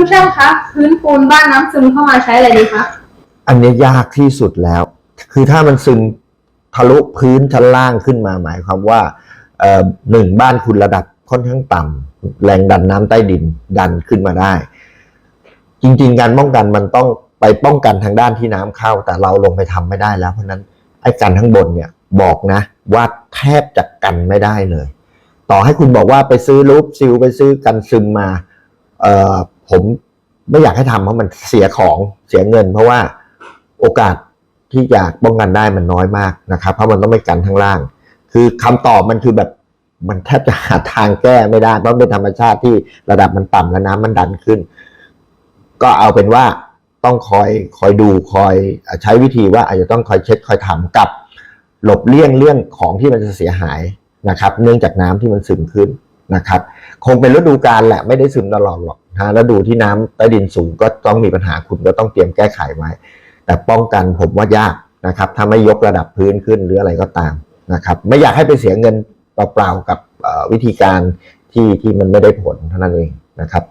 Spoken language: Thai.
คุณช่างคะพื้นปูนบ้านน้ำซึมเข้ามาใช้อะไรดีคะอันนี้ยากที่สุดแล้ว คือถ้ามันซึมทะลุพื้นชั้นล่างขึ้นมาหมายความว่าหนึ่งบ้านคุณระดับค่อนข้างต่ำแรงดันน้ำใต้ดินดันขึ้นมาได้ จริง ๆ การป้องกันมันต้องไปป้องกันทางด้านที่น้ำเข้า แต่เราลงไปทำไม่ได้แล้ว เพราะนั้นไอ้การทั้างบนเนี่ยบอกนะว่าแทบจะกันไม่ได้เลย ต่อให้คุณบอกว่าไปซื้อรูปซิลไปซื้อกันซึมมาเผมไม่อยากให้ทำเพราะมันเสียของเสียเงิน เพราะว่าโอกาสที่จะป้องกันได้มันน้อยมากนะครับ เพราะมันต้องไปกันข้างล่าง คือคำตอบมันคือแบบมันแทบจะหาทางแก้ไม่ได้เพราะเป็นธรรมชาติที่ระดับมันต่ำและน้ำมันดันขึ้น ก็เอาเป็นว่าต้องคอยคอยดูคอยใช้วิธีว่าอาจจะต้องคอยเช็ดคอยทำกับ หลบเลี่ยงเรื่องของที่มันจะเสียหายนะครับ เนื่องจากน้ำที่มันซึมขึ้นนะครับ คงเป็นฤดูกาลแหละไม่ได้ซึมตลอดหรอก นะดูที่น้ำใต้ดินสูงก็ต้องมีปัญหาคุณก็ต้องเตรียมแก้ไขไว้ แต่ป้องกันผมว่ายากนะครับ ถ้าไม่ยกระดับพื้นขึ้นหรืออะไรก็ตามนะครับ ไม่อยากให้ไปเสียเงินเปล่าๆกับวิธีการที่ที่มันไม่ได้ผลเท่านั้นเองนะครับ